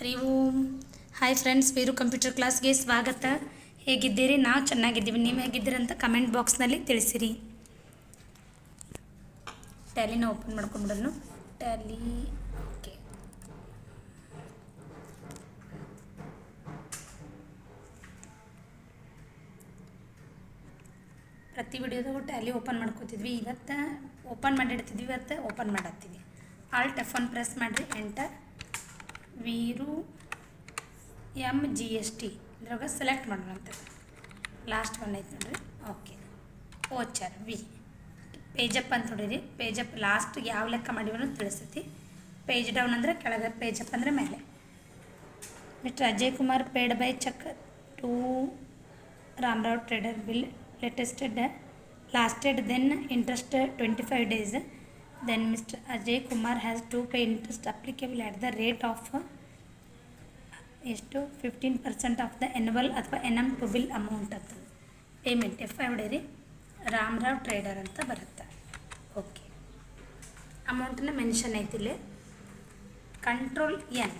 Hari Om. Hi friends Veeru computer ಕ್ಲಾಸ್ಗೆ ಸ್ವಾಗತ. ಹೇಗಿದ್ದೀರಿ? ನಾವು ಚೆನ್ನಾಗಿದ್ದೀವಿ. ನೀವು ಹೇಗಿದ್ದೀರಿ ಅಂತ ಕಮೆಂಟ್ ಬಾಕ್ಸ್ನಲ್ಲಿ ತಿಳಿಸಿರಿ. ಟ್ಯಾಲಿನ ಓಪನ್ ಮಾಡ್ಕೊಂಡ್ಬಿಡೋಣ. ಟ್ಯಾಲಿ ಓಕೆ ಪ್ರತಿ ವಿಡಿಯೋದಾಗೂ ಟ್ಯಾಲಿ ಓಪನ್ ಮಾಡ್ಕೋತಿದ್ವಿ. ಇವತ್ತು ಓಪನ್ ಮಾಡಿಡ್ತಿದ್ವಿ ಇವತ್ತು ಓಪನ್ ಮಾಡತ್ತೀವಿ ಆಲ್ಟ್ ಟೆಫನ್ ಪ್ರೆಸ್ ಮಾಡಿರಿ ಎಂಟರ್ ವೀರು ಎಂ ಜಿ ಎಸ್ ಟಿ ಇದ್ರಾಗ ಸೆಲೆಕ್ಟ್ ಮಾಡೋಣ ಅಂತ ಲಾಸ್ಟ್ ಒನ್ ಐತೆ ನೋಡ್ರಿ. ಓಕೆ ಓಚರ್ ವಿ ಪೇಜಪ್ ಅಂತ ನೋಡಿರಿ. ಪೇಜಪ್ ಲಾಸ್ಟ್ ಯಾವ ಲೆಕ್ಕ ಮಾಡಿವನು ತಿಳಿಸ್ತೈತಿ. ಪೇಜ್ ಡೌನ್ ಅಂದರೆ ಕೆಳಗೆ ಪೇಜಪ್ ಅಂದರೆ ಮೇಲೆ. Mister Ajay Kumar paid by cheque to Ramarao trader bill latested lasted then interest 25 days. Then mr ajay kumar has to pay interest applicable at the rate of ಎಷ್ಟು fifteen percent of the ಎನ್ವಲ್ ಅಥವಾ N M to bill amount ಅಂತ payment F I ಹೊಡೀರಿ Ramarao trader ಅಂತ ಬರುತ್ತೆ. Okay ಅಮೌಂಟನ್ನ mention ಐತಿಲ್ಲಿ control N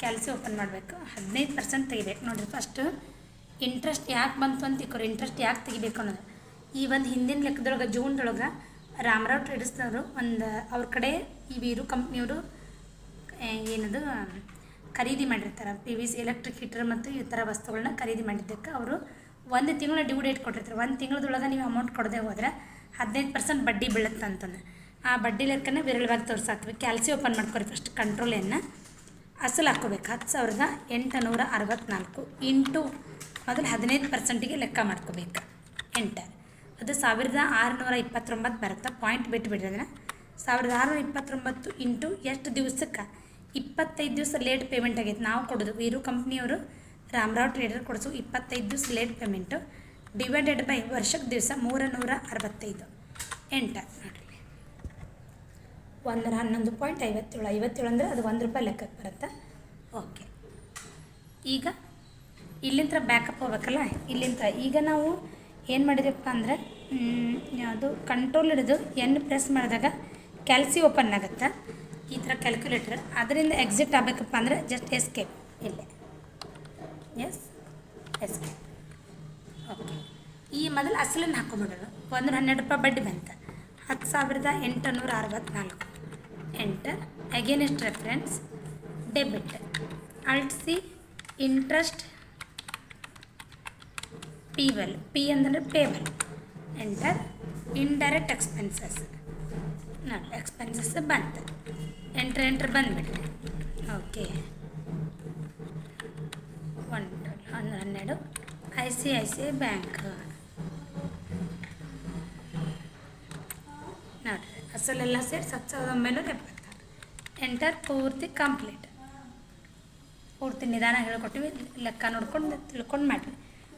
ಕ್ಯಾಲ್ಸಿ ಓಪನ್ ಮಾಡಬೇಕು. ಹದಿನೈದು ಪರ್ಸೆಂಟ್ ತೆಗಿಬೇಕು. ನೋಡಿರಿ ಫಸ್ಟು ಇಂಟ್ರೆಸ್ಟ್ ಯಾಕೆ ಬಂತು ಅಂತ ತಿಕ್ಕೋರಿ ಇಂಟ್ರೆಸ್ಟ್ ಯಾಕೆ ತೆಗಿಬೇಕು ಅನ್ನೋದು. ಈ ಒಂದು ಹಿಂದಿನ ಲೆಕ್ಕದೊಳಗೆ ಜೂನ್ದೊಳಗೆ ರಾಮರಾವ್ ಟ್ರೇಡರ್ಸ್ನವರು ಒಂದು ಅವ್ರ ಕಡೆ ಈ ವೀರು ಕಂಪ್ನಿಯವರು ಏನದು, ಖರೀದಿ ಮಾಡಿರ್ತಾರೆ. P V C electric heater ಮತ್ತು ಈ ಥರ ವಸ್ತುಗಳನ್ನ ಖರೀದಿ ಮಾಡಿದ್ದಕ್ಕೆ ಅವರು ಒಂದು ತಿಂಗಳ ಡ್ಯೂ ಡೇಟ್ ಕೊಟ್ಟಿರ್ತಾರೆ. ಒಂದು ತಿಂಗಳದೊಳಗೆ ನೀವು ಅಮೌಂಟ್ ಕೊಡದೆ ಹೋದ್ರೆ ಹದಿನೈದು ಪರ್ಸೆಂಟ್ ಬಡ್ಡಿ ಬೀಳುತ್ತೆ ಅಂತಂದು. ಆ ಬಡ್ಡಿ ಲೆಕ್ಕನ ವಿರಳವಾಗಿ ತೋರಿಸಾಕ್ತೀವಿ. ಕ್ಯಾಲ್ಸಿ ಓಪನ್ ಮಾಡ್ಕೊರಿ ಫಸ್ಟ್ ಕಂಟ್ರೋಲನ್ನು ಅಸಲು ಹಾಕೋಬೇಕು ಹತ್ತು ಸಾವಿರದ ಎಂಟುನೂರ ಅರವತ್ತ್ನಾಲ್ಕು ಇಂಟು ಮೊದಲು ಹದಿನೈದು ಪರ್ಸೆಂಟಿಗೆ ಲೆಕ್ಕ ಮಾಡ್ಕೋಬೇಕು. ಎಂಟರ್ ಅದು ಸಾವಿರದ ಆರುನೂರ ಇಪ್ಪತ್ತೊಂಬತ್ತು ಬರುತ್ತೆ? ಪಾಯಿಂಟ್ ಬಿಟ್ಟು ಬಿಡ್ರಿ ಅದನ್ನು ಸಾವಿರದ ಆರುನೂರ ಇಪ್ಪತ್ತೊಂಬತ್ತು ಇಂಟು ಎಷ್ಟು ದಿವಸಕ್ಕೆ? ಇಪ್ಪತ್ತೈದು ದಿವಸ ಲೇಟ್ ಪೇಮೆಂಟ್ ಆಗೈತೆ. ನಾವು ಕೊಡೋದು ವೀರು ಕಂಪ್ನಿಯವರು ರಾಮರಾವ್ ಟ್ರೇಡರ್ ಕೊಡಿಸು. ಇಪ್ಪತ್ತೈದು ದಿವಸ ಲೇಟ್ ಪೇಮೆಂಟು ಡಿವೈಡೆಡ್ ಬೈ ವರ್ಷಕ್ಕೆ ದಿವಸ ಮೂರ ನೂರ ಅರವತ್ತೈದು ಎಂಟರ್ ನೋಡಿರಿ ಒಂದರ ಹನ್ನೊಂದು ಪಾಯಿಂಟ್ ಐವತ್ತೇಳು. ಐವತ್ತೇಳು ಅಂದರೆ ಅದು ಒಂದು ರೂಪಾಯಿ ಲೆಕ್ಕಕ್ಕೆ ಬರುತ್ತೆ? ಓಕೆ ಈಗ ಇಲ್ಲಿಂದ ಬ್ಯಾಕಪ್ ಹೋಗ್ಬೇಕಲ್ಲ? ಇಲ್ಲಿಂದ ಈಗ ನಾವು ಏನು ಮಾಡಿದೆವಪ್ಪ ಅಂದರೆ ಅದು ಕಂಟ್ರೋಲ್ ಹಿಡಿದು ಎನ್ ಪ್ರೆಸ್ ಮಾಡಿದಾಗ ಕ್ಯಾಲ್ಸಿ ಓಪನ್ ಆಗುತ್ತೆ? ಈ ಥರ ಕ್ಯಾಲ್ಕುಲೇಟರ್ ಅದರಿಂದ ಎಕ್ಸಿಟ್ ಆಗಬೇಕಪ್ಪ ಅಂದರೆ ಜಸ್ಟ್ ಎಸ್ಕೇಪ್ ಇಲ್ಲೇ. ಎಸ್ ಎಸ್ಕೇಪ್ ಓಕೆ ಈ ಮೊದಲು ಅಸಲನ್ನು ಹಾಕೊಂಬಿಡೋಣ ಒಂದು ಹನ್ನೆರಡು ರೂಪಾಯಿ ಬಡ್ಡಿ ಬಂತು. ಹತ್ತು ಸಾವಿರದ ಎಂಟುನೂರ ಅರವತ್ತ್ನಾಲ್ಕು enter against reference debit alt C interest ಪೀವೆಲ್ P ಅಂತಂದರೆ ಪೇಬಲ್ ಎಂಟರ್ ಇಂಡೈರೆಕ್ಟ್ ಎಕ್ಸ್ಪೆನ್ಸಸ್ ನೋಡಿ ಎಕ್ಸ್ಪೆನ್ಸಸ್ ಬಂತು. ಎಂಟ್ರ್ ಎಂಟ್ರ್ ಬಂದುಬಿಟ್ರಿ. ಓಕೆ ಒನ್ ಒಂದು ಹನ್ನೆರಡು. I C I C I bank ನೋಡಿರಿ ಅಸಲೆಲ್ಲ ಸೇರಿ ಹತ್ತು ಸಾವಿರದ ಒಂಬೈನೂರ ಎಪ್ಪತ್ತಾರು. ಎಂಟರ್ ಪೂರ್ತಿ ಕಂಪ್ಲೀಟ್ ಪೂರ್ತಿ ನಿಧಾನ ಹೇಳ್ಕೊಟ್ಟಿವಿ. ಲೆಕ್ಕ ನೋಡ್ಕೊಂಡು ತಿಳ್ಕೊಂಡು ಮಾಡಿರಿ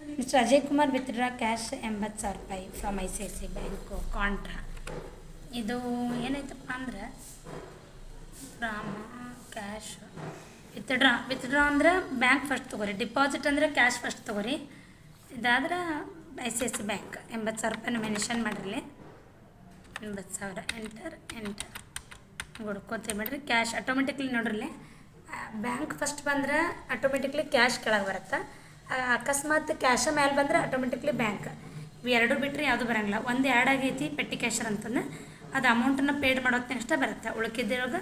mister Ajay Kumar withdraw cash ಎಂಬತ್ತು ಸಾವಿರ ರೂಪಾಯಿ from I C I C bank contra ಇದು ಏನಾಯ್ತಪ್ಪ ಅಂದ್ರೆ ರಾಮ ಕ್ಯಾಶ್ ವಿತ್ಡ್ರಾ ವಿತ್ಡ್ರಾ ಅಂದ್ರೆ ಬ್ಯಾಂಕ್ ಫಸ್ಟ್ ತಗೋರಿ ಡಿಪಾಸಿಟ್ ಅಂದರೆ ಕ್ಯಾಶ್ ಫಸ್ಟ್ ತಗೋರಿ. ಇದಾದ್ರೆ I C I C bank ಎಂಬತ್ತು ಸಾವಿರ ರೂಪಾಯಿನ ಮೆನ್ಷನ್ ಮಾಡಿರಲಿ. ಎಂಬತ್ತು ಸಾವಿರ ಎಂಟರ್ ಎಂಟರ್ ಹುಡ್ಕೋತೀವಿ ಬಿಡ್ರಿ ಕ್ಯಾಶ್ ಆಟೋಮೆಟಿಕ್ಲಿ ನೋಡ್ರಿ ಬ್ಯಾಂಕ್ ಫಸ್ಟ್ ಬಂದ್ರೆ ಆಟೋಮೆಟಿಕ್ಲಿ ಕ್ಯಾಶ್ ಕೆಳಗೆ ಬರುತ್ತೆ. ಅಕಸ್ಮಾತ್ ಕ್ಯಾಶ ಮೇಲೆ ಬಂದರೆ ಆಟೋಮೆಟಿಕ್ಲಿ ಬ್ಯಾಂಕ್ ಇವು ಎರಡು ಬಿಟ್ಟರೆ ಯಾವುದು ಬರೋಂಗಿಲ್ಲ. ಒಂದು ಆ್ಯಡ್ ಆಗೈತಿ, ಪೆಟ್ಟಿ ಕ್ಯಾಶರ್ ಅಂತಂದು. ಅದು ಅಮೌಂಟನ್ನು ಪೇಡ್ ಮಾಡೋದು ಅಷ್ಟೇ ಬರುತ್ತೆ. ಉಳ್ಕಿದ್ದಿರೋಗ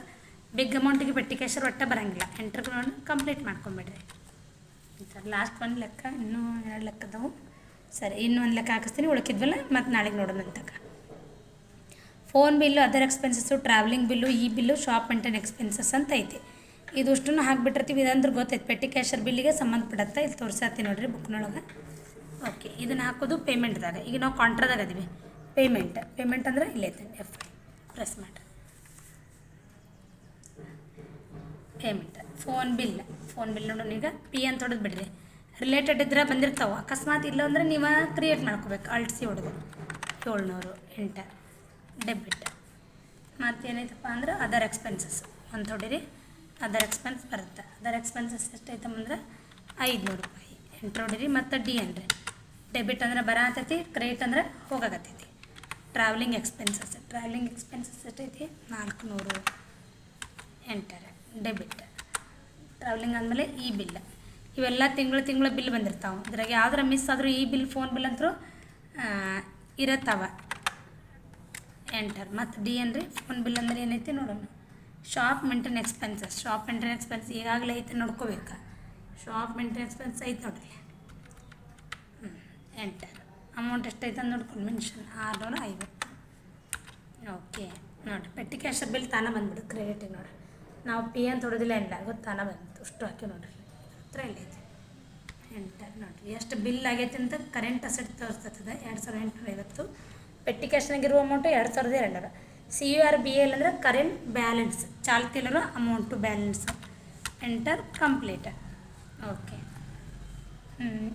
ಬಿಗ್ ಅಮೌಂಟಿಗೆ ಪೆಟ್ಟಿ ಕ್ಯಾಶರ್ ಒಟ್ಟೆ ಬರೋಂಗಿಲ್ಲ. ಎಂಟ್ರ್ಗಳನ್ನು ಕಂಪ್ಲೀಟ್ ಮಾಡ್ಕೊಂಬಿಡ್ರಿ. ಲಾಸ್ಟ್ ಒಂದು ಲೆಕ್ಕ, ಇನ್ನೂ ಎರಡು ಲೆಕ್ಕದವು ಸರಿ, ಇನ್ನೂ ಒಂದು ಲೆಕ್ಕ ಹಾಕಿಸ್ತೀನಿ. ಉಳ್ಕಿದ್ವಲ್ಲ ಮತ್ತು ನಾಳೆಗೆ ನೋಡೋಣ ಅಂತಕ phone bill other expenses travelling bill ಈ ಬಿಲ್ಲು ಶಾಪ್ ಮೇಂಟೈನ್ ಎಕ್ಸ್ಪೆನ್ಸಸ್ ಅಂತ ಐತಿ. ಇದು ಅಷ್ಟನ್ನು ಹಾಕಿಬಿಟ್ಟಿರ್ತೀವಿ. ಇದಂದ್ರೆ ಗೊತ್ತೈತೆ. ಪೆಟ್ಟಿ ಕ್ಯಾಶರ್ ಬಿಲ್ಲಿಗೆ ಸಂಬಂಧಪಡುತ್ತೆ. ಇಲ್ಲಿ ತೋರಿಸತ್ತೀನಿ ನೋಡಿರಿ ಬುಕ್ನೊಳಗೆ ಓಕೆ ಇದನ್ನು ಹಾಕೋದು ಪೇಮೆಂಟ್ದಾಗ ಈಗ ನಾವು ಕಾಂಟ್ರಾದಾಗ ಅದೀವಿ ಪೇಮೆಂಟ್ ಪೇಮೆಂಟ್ ಅಂದ್ರೆ ಇಲ್ಲೇ ಎಫ್ ಪ್ರೆಸ್ ಮಾಡಿ. Payment phone bill phone bill ನೋಡೋಣ ಈಗ ಪಿ ಅಂತ ಹೊಡೆದು ಬಿಡ್ರಿ. ರಿಲೇಟೆಡ್ ಇದ್ರೆ ಬಂದಿರ್ತಾವೆ. ಅಕಸ್ಮಾತ್ ಇಲ್ಲ ಅಂದ್ರೆ ನೀವು ಕ್ರಿಯೇಟ್ ಮಾಡ್ಕೋಬೇಕು. ಅಳ್ಸಿ ಹೊಡೆದು. ಏಳ್ನೂರು ಎಂಟರ್ ಡೆಬಿಟ್ ಮತ್ತೇನೈತಪ್ಪ ಅಂದ್ರೆ ಅದರ್ ಎಕ್ಸ್ಪೆನ್ಸಸ್ ಅಂತ ಹೊಡೀರಿ ಅದರ್ ಎಕ್ಸ್ಪೆನ್ಸ್ ಬರುತ್ತೆ. ಅದರ್ ಎಕ್ಸ್ಪೆನ್ಸಸ್ ಎಷ್ಟೈತಂದ್ರೆ ಐದುನೂರು ರೂಪಾಯಿ. ಎಂಟ್ರ್ ಹೊಡಿರಿ ಮತ್ತು ಡಿ ಅಂದರೆ ಡೆಬಿಟ್ ಅಂದ್ರೆ ಬರತೈತಿ ಕ್ರೆಡಿಟ್ ಅಂದ್ರೆ ಹೋಗಾಕತ್ತೈತಿ. ಟ್ರಾವೆಲಿಂಗ್ ಎಕ್ಸ್ಪೆನ್ಸಸ್ ಟ್ರಾವೆಲಿಂಗ್ ಎಕ್ಸ್ಪೆನ್ಸಸ್ ಎಷ್ಟೈತಿ? ನಾಲ್ಕುನೂರು ಎಂಟರ್ ಡೆಬಿಟ್ ಟ್ರಾವೆಲಿಂಗ್ ಅಂದಮೇಲೆ ಈ ಬಿಲ್ ಇವೆಲ್ಲ ತಿಂಗಳು ತಿಂಗಳು ಬಿಲ್ ಬಂದಿರ್ತಾವೆ. ಇದ್ರಾಗ ಯಾವ್ದಾರ ಮಿಸ್ ಆದರೂ ಈ ಬಿಲ್ ಫೋನ್ ಬಿಲ್ ಅಂತರೂ ಇರತ್ತವ. ಎಂಟರ್ ಮತ್ತು ಡಿ ಅಂದರೆ ಫೋನ್ ಬಿಲ್ ಅಂದ್ರೆ ಏನೈತಿ ನೋಡೋಣ. Shop maintain expenses shop maintain expense ಈಗಾಗಲೇ ಐತೆ ನೋಡ್ಕೋಬೇಕಾ. ಶಾಪ್ ಮೇಂಟೈನ್ ಎಕ್ಸ್ಪೆನ್ಸ್ ಐತೆ ನೋಡ್ರಿ. ಹ್ಞೂ ಎಂಟರ್ ಅಮೌಂಟ್ ಎಷ್ಟೈತೆ ಅಂತ ನೋಡ್ಕೊಂಡು ಮೆನ್ಷನ್ ಆರುನೂರ ಐವತ್ತು. ಓಕೆ ನೋಡಿರಿ. ಪೆಟ್ಟಿ ಕ್ಯಾಶರ್ ಬಿಲ್ ತಾನೇ ಬಂದ್ಬಿಡು. ಕ್ರೆಡಿಟಿಗೆ ನೋಡಿರಿ. ನಾವು ಪಿ ಅಂತ ಹೊಡೋದಿಲ್ಲ ಇಲ್ಲ ತಾನೇ ಬಂತು. ಅಷ್ಟು ಹಾಕಿ ನೋಡಿರಿ. ಹತ್ರ ಇಲ್ಲೈತೆ ಎಂಟರ್ ನೋಡಿರಿ. ಎಷ್ಟು ಬಿಲ್ ಆಗೈತೆ ಅಂತ ಕರೆಂಟ್ ಅಸೆಟ್ ತೋರಿಸ್ತದೆ. ಎರಡು ಸಾವಿರದ ಎಂಟುನೂರ ಐವತ್ತು. ಪೆಟ್ಟಿ ಕ್ಯಾಶ್ನಾಗಿರುವ ಅಮೌಂಟು ಎರಡು ಸಾವಿರದ ಎರಡರ C U R B L ಅಂದರೆ current balance ಚಾಲ್ತಿಯಲ್ಲಿರೋ amount balance enter complete okay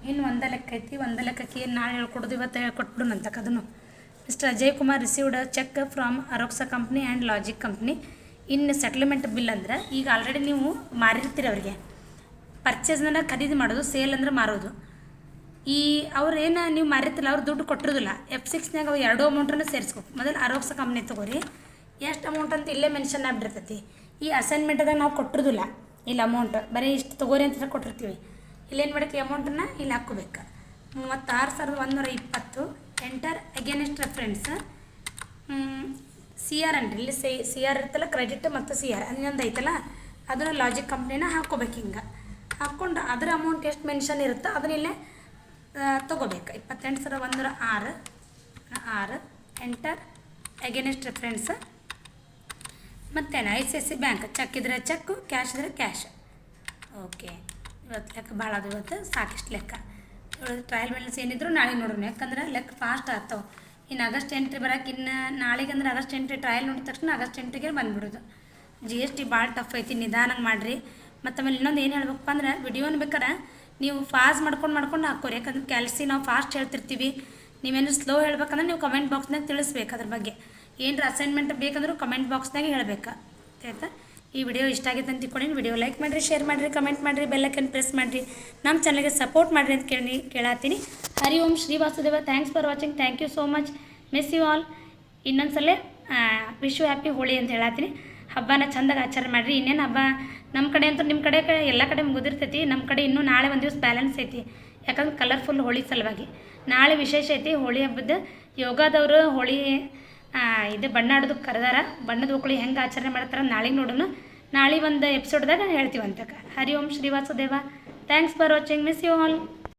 ಇನ್ನು ಒಂದ ಲೆಕ್ಕ ಐತಿ, ಒಂದ ಲೆಕ್ಕಕ್ಕೆ ಏನು ನಾಳೆ ಹೇಳ್ಕೊಡೋದು, ಇವತ್ತು ಹೇಳ್ಕೊಟ್ಬಿಡು ಅಂತಕ್ಕೆ ಅದನ್ನು. Mister Ajay Kumar received cheque from Aroxa company and logic company in settlement bill ಅಂದ್ರೆ, ಈಗ ಆಲ್ರೆಡಿ ನೀವು ಮಾರಿರ್ತೀರಿ ಅವರಿಗೆ. ಪರ್ಚೇಸ್ನ ಖರೀದಿ ಮಾಡೋದು ಸೇಲ್ ಅಂದರೆ ಮಾರೋದು. ಈ ಅವ್ರು ಏನು ನೀವು ಮಾರಿತ್ತಲ್ಲ ಅವ್ರು ದುಡ್ಡು ಕೊಟ್ಟಿರೋದಿಲ್ಲ. ಎಫ್ ಸಿಕ್ಸ್ನಾಗ ಅವು ಎರಡು ಅಮೌಂಟನ್ನು ಸೇರಿಸ್ಬೇಕು. ಮೊದಲು ಅರೋಕ್ಸ ಕಂಪ್ನಿ ತೊಗೋರಿ. ಎಷ್ಟು ಅಮೌಂಟ್ ಅಂತ ಇಲ್ಲೇ ಮೆನ್ಷನ್ ಆಗ್ಬಿಟ್ಟಿರ್ತೈತಿ. ಈ ಅಸೈನ್ಮೆಂಟ್ದಾಗ ನಾವು ಕೊಟ್ಟಿರೋದಿಲ್ಲ. ಇಲ್ಲಿ ಅಮೌಂಟ್ ಬರೀ ಇಷ್ಟು ತೊಗೋರಿ ಅಂತ ಕೊಟ್ಟಿರ್ತೀವಿ. ಇಲ್ಲೇನು ಮಾಡಕ್ಕೆ ಅಮೌಂಟನ್ನು ಇಲ್ಲಿ ಹಾಕ್ಕೋಬೇಕು. ಮೂವತ್ತಾರು ಸಾವಿರದ ಒಂದೂರ ಇಪ್ಪತ್ತು. Enter against reference C R ಅನ್ರಿ. ಇಲ್ಲಿ ಸಿ ಸಿ ಆರ್ ಇರ್ತಲ್ಲ ಕ್ರೆಡಿಟ್ ಮತ್ತು ಸಿ ಆರ್ ಇನ್ನೊಂದು ಐತಲ್ಲ? ಅದನ್ನು ಲಾಜಿಕ್ ಕಂಪ್ನಿನ ಹಾಕ್ಕೋಬೇಕು ಹಿಂಗೆ. ಹಾಕ್ಕೊಂಡು ಅದರ ಅಮೌಂಟ್ ಎಷ್ಟು ಮೆನ್ಷನ್ ಇರುತ್ತೋ ಅದನ್ನ ಇಲ್ಲೇ ತೊಗೋಬೇಕು. ಇಪ್ಪತ್ತೆಂಟು ಸಾವಿರ ಒಂದೂರ ಆರು. ಆರು. ಎಂಟರ್ ಅಗೇನೆಸ್ಟ್ ರೆಫರೆನ್ಸ್ ಮತ್ತೇನು? I C I C bank cheque ಇದ್ರೆ ಚೆಕ್ಕು ಕ್ಯಾಶ್ ಇದ್ರೆ ಕ್ಯಾಶ್ ಓಕೆ ಇವತ್ತು ಲೆಕ್ಕ ಭಾಳ ಅದು ಇವತ್ತು. ಸಾಕಿಷ್ಟು ಲೆಕ್ಕ. ಟ್ರಯಲ್ ಬ್ಯಾಲೆನ್ಸ್ ಏನಿದ್ರು ನಾಳೆ ನೋಡೋಣ. ಯಾಕಂದ್ರೆ ಲೆಕ್ಕ ಫಾಸ್ಟ್ ಆಗ್ತಾವೆ. ಇನ್ನು ಆಗಸ್ಟ್ ಎಂಟ್ರಿ ಬರೋಕೆ ನಾಳೆಗೆ ಅಂದ್ರೆ ಆಗಸ್ಟ್ ಎಂಟ್ರಿ ಟ್ರಯಲ್ ನೋಡಿದ ತಕ್ಷಣ ಆಗಸ್ಟ್ ಎಂಟ್ರಿಗೆ ಬಂದ್ಬಿಡೋದು. ಜಿ ಎಸ್ ಟಿ ಭಾಳ ಟಫ್ ಐತಿ. ನಿಧಾನಕ್ಕೆ ಮಾಡಿರಿ. ಮತ್ತು ಆಮೇಲೆ ಇನ್ನೊಂದು ಏನು ಹೇಳ್ಬೇಕಪ್ಪ ಅಂದ್ರೆ ವಿಡಿಯೋನ ಬೇಕಾರೆ ನೀವು ಫಾಸ್ಟ್ ಮಾಡ್ಕೊಂಡು ಮಾಡ್ಕೊಂಡು ಹಾಕೋರಿ ಯಾಕಂದ್ರೆ ಕ್ಯಾಲ್ಸಿ ನಾವು ಫಾಸ್ಟ್ ಹೇಳ್ತಿರ್ತೀವಿ. ನೀವೇನು ಸ್ಲೋ ಹೇಳ್ಬೇಕಂದ್ರೆ ನೀವು ಕಮೆಂಟ್ ಬಾಕ್ಸ್ನಾಗ ತಿಳಿಸ್ಬೇಕು ಅದ್ರ ಬಗ್ಗೆ. ಏನರ ಅಸೈನ್ಮೆಂಟ್ ಬೇಕಂದ್ರೂ ಕಮೆಂಟ್ ಬಾಕ್ಸ್ನಾಗೆ ಹೇಳ್ಬೇಕು. ಆಯ್ತಾ? ಈ ವಿಡಿಯೋ ಇಷ್ಟ ಆಗೈತೆ ಅಂತ ತಿಳ್ಕೊಂಡು ವಿಡಿಯೋ ಲೈಕ್ ಮಾಡಿರಿ ಶೇರ್ ಮಾಡಿರಿ ಕಮೆಂಟ್ ಮಾಡಿರಿ ಬೆಲ್ಲೈಕನ್ ಪ್ರೆಸ್ ಮಾಡಿರಿ. ನಮ್ಮ ಚಾನಲ್ಗೆ ಸಪೋರ್ಟ್ ಮಾಡಿರಿ ಅಂತ ಕೇಳಿ, ಕೇಳತ್ತೀನಿ. Hari Om Shri Vasudeva. Thanks for watching thank you so much miss you all ಇನ್ನೊಂದ್ಸಲ ವಿಶ್ ಯು ಹ್ಯಾಪಿ ಹೋಳಿ ಅಂತ ಹೇಳತ್ತೀನಿ. ಹಬ್ಬನ ಚಂದಾಗಿ ಆಚರಣೆ ಮಾಡಿರಿ. ಇನ್ನೇನು ಹಬ್ಬ ನಮ್ಮ ಕಡೆ ಅಂತೂ ನಿಮ್ಮ ಕಡೆ ಎಲ್ಲ ಕಡೆ ಮುಗಿದಿರ್ತೈತಿ. ನಮ್ಮ ಕಡೆ ಇನ್ನೂ ನಾಳೆ ಒಂದು ದಿವಸ ಬ್ಯಾಲೆನ್ಸ್ ಐತಿ. ಯಾಕಂದ್ರೆ ಕಲರ್ಫುಲ್ ಹೋಳಿ ಸಲುವಾಗಿ. ನಾಳೆ ವಿಶೇಷ ಐತಿ ಹೋಳಿ ಹಬ್ಬದ. ಯೋಗದವರು ಹೋಳಿ ಇದು ಬಣ್ಣ ಆಡೋದಕ್ಕೆ ಕರೆದಾರ. ಬಣ್ಣದ ಹೋಳಿ ಹೆಂಗೆ ಆಚರಣೆ ಮಾಡ್ತಾರೆ ನಾಳೆಗೆ ನೋಡೋಣ ನಾಳೆ ಒಂದು ಎಪಿಸೋಡ್ದಾಗ ಹೇಳ್ತೀವಂತಕ್ಕ. Hari Om Shri Vasudeva. Thanks for watching miss you all